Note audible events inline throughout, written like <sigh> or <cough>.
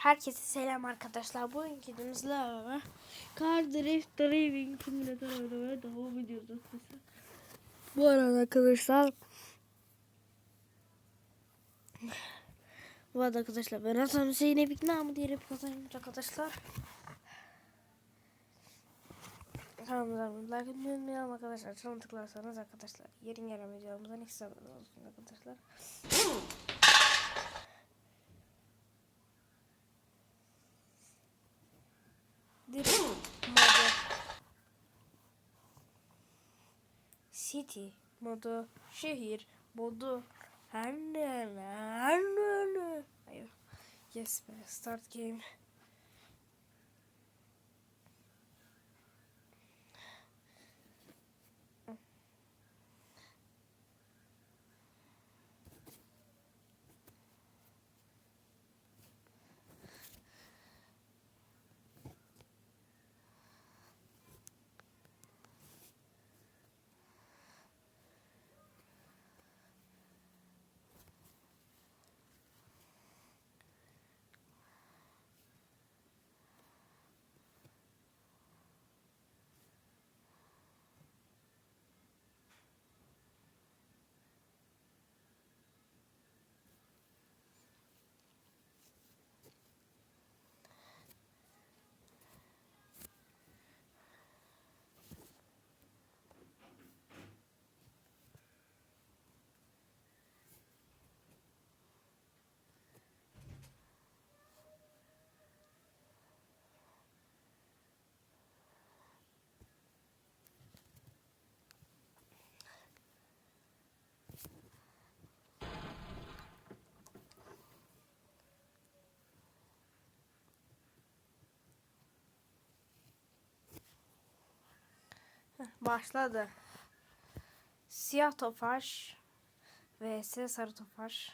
Herkese selam arkadaşlar. Bugünkü videomuzla Car Drift Driving Simulator oynamaya devam ediyoruz arkadaşlar. Bu arada arkadaşlar Bu arada arkadaşlar ben Hasan Hüseyin Ebik namı diye rap kazanmış arkadaşlar. Kanalımıza like unutmayalım arkadaşlar. Çanı tıklarsanız arkadaşlar yerin gelen videolarımızdan ilk olsun arkadaşlar. Drift modu. City modu. Şehir modu. Her ne her ne. Hayır. Yes. Start game. Başladı. Siyah tofaş vs sarı tofaş.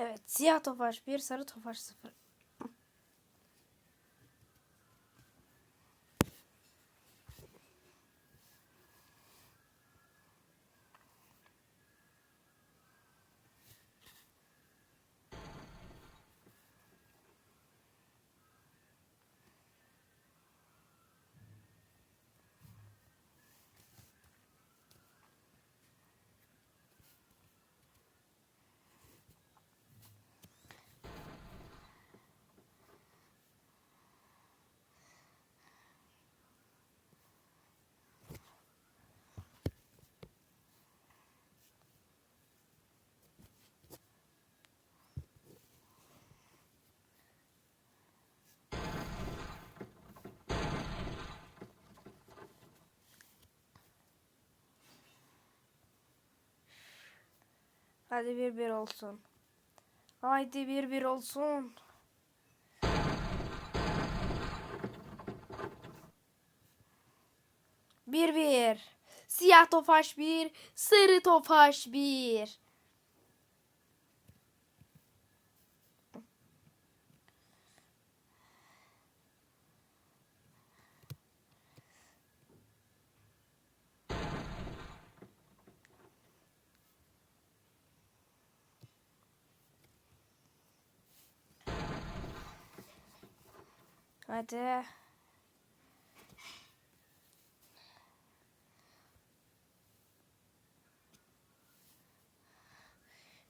Evet, siyah tofaş 1, sarı tofaş 0. Hadi bir bir olsun. Haydi bir bir olsun. Bir bir. Siyah tofaş bir, sarı tofaş bir. Hadi.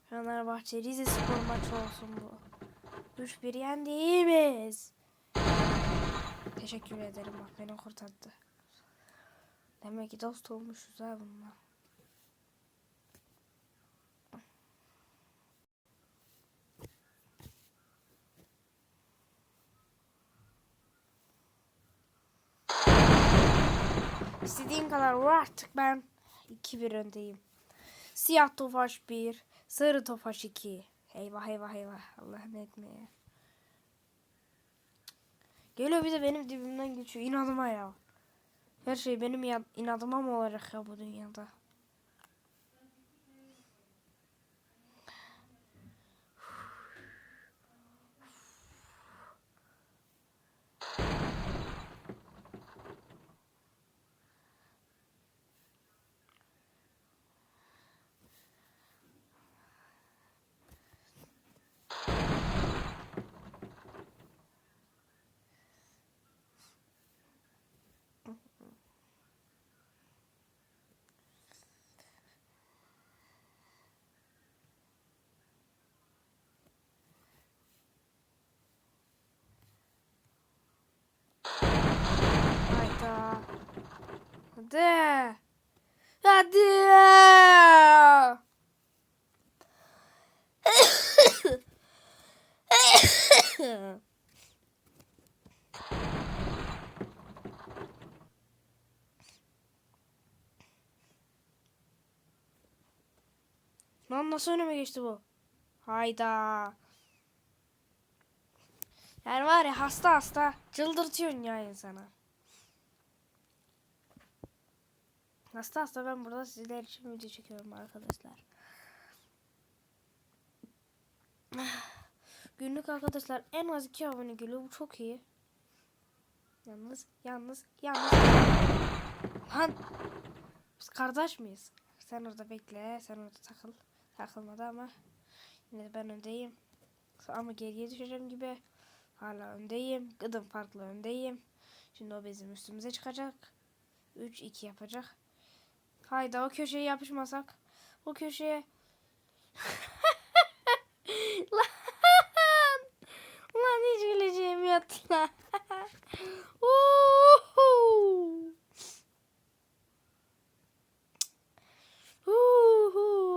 Fenerbahçe Rize Spor maçı olsun bu. 3-1 yendiğimiz. Teşekkür ederim bak beni kurtardı. Demek ki dost olmuşuz ha bununla. İstediğin kadar vur artık ben 2-1 öndeyim. Siyah tofaş 1, sarı tofaş 2. Eyvah eyvah eyvah. Allah'ım etmeye. Geliyor bir de benim dibimden geçiyor. İnadıma ya. Her şey benim inadıma mı olacak ya bu dünyada? Hayda. Hadi. Hadi. Lan nasıl önüme geçti bu? Hayda. Yani var ya hasta hasta çıldırtıyorsun ya insana. Hasta hasta ben burada sizler için video çekiyorum arkadaşlar. <sighs> Günlük arkadaşlar en az iki abone geliyor. Bu çok iyi. Yalnız, yalnız, yalnız. Lan. Biz kardeş miyiz? Sen orada bekle. Sen orada takıl. Takılmadı ama. Yine de ben öndeyim. Ama geriye düşeceğim gibi. Hala öndeyim. Gıdım farklı öndeyim. Şimdi o bizim üstümüze çıkacak. 3-2 yapacak. Hayda o köşeye yapışmasak. O köşeye. <laughs> lan. Lan hiç güleceğim yoktu lan. <laughs>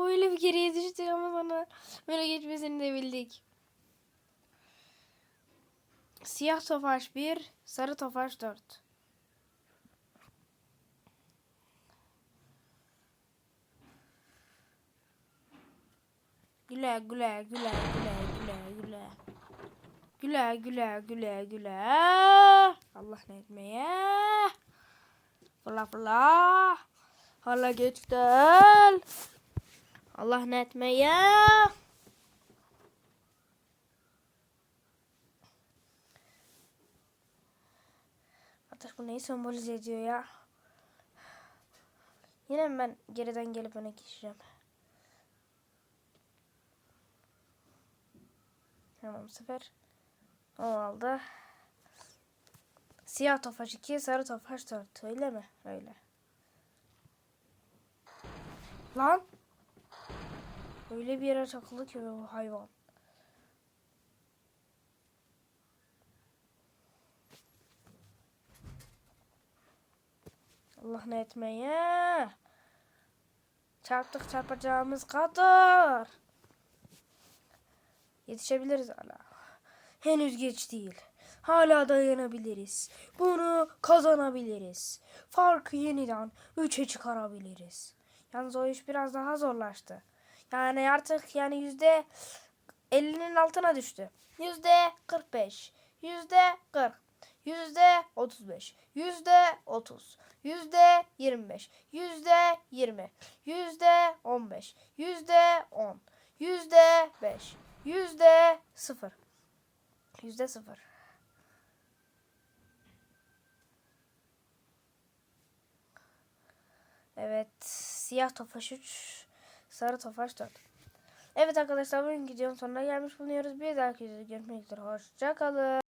Öyle bir geriye düştük ama bana böyle geçmesini de bildik. Siyah tofaş 1, sarı tofaş 4. Güle güle güle güle güle güle. Güle güle güle güle. Allah ne etmeye. Fırla fırla. Hala geç değil. Allah ne etmeye. Artık bu neyi sembolize ediyor ya? Yine ben geriden gelip öne geçeceğim? Tamam bu sefer. O aldı. Siyah tofaş 2, sarı tofaş 4. Öyle mi? Öyle. Lan! Öyle bir yere takıldı ki bu hayvan. Allah ne etmeye. Çarptık çarpacağımız kadar. Yetişebiliriz hala. Henüz geç değil. Hala dayanabiliriz. Bunu kazanabiliriz. Farkı yeniden 3'e çıkarabiliriz. Yalnız o iş biraz daha zorlaştı. Yani artık yani yüzde 50'nin altına düştü. Yüzde 45. Yüzde 40. Yüzde 35. Yüzde 30. Yüzde 25. Yüzde 20. Yüzde 15. Yüzde 10. Yüzde 5. Yüzde 0. Yüzde 0. Evet. Siyah tofaş 3. Sarı tofaş 4. Evet arkadaşlar bugün videonun sonuna gelmiş bulunuyoruz. Bir dahaki videoda görüşmek üzere. Hoşçakalın.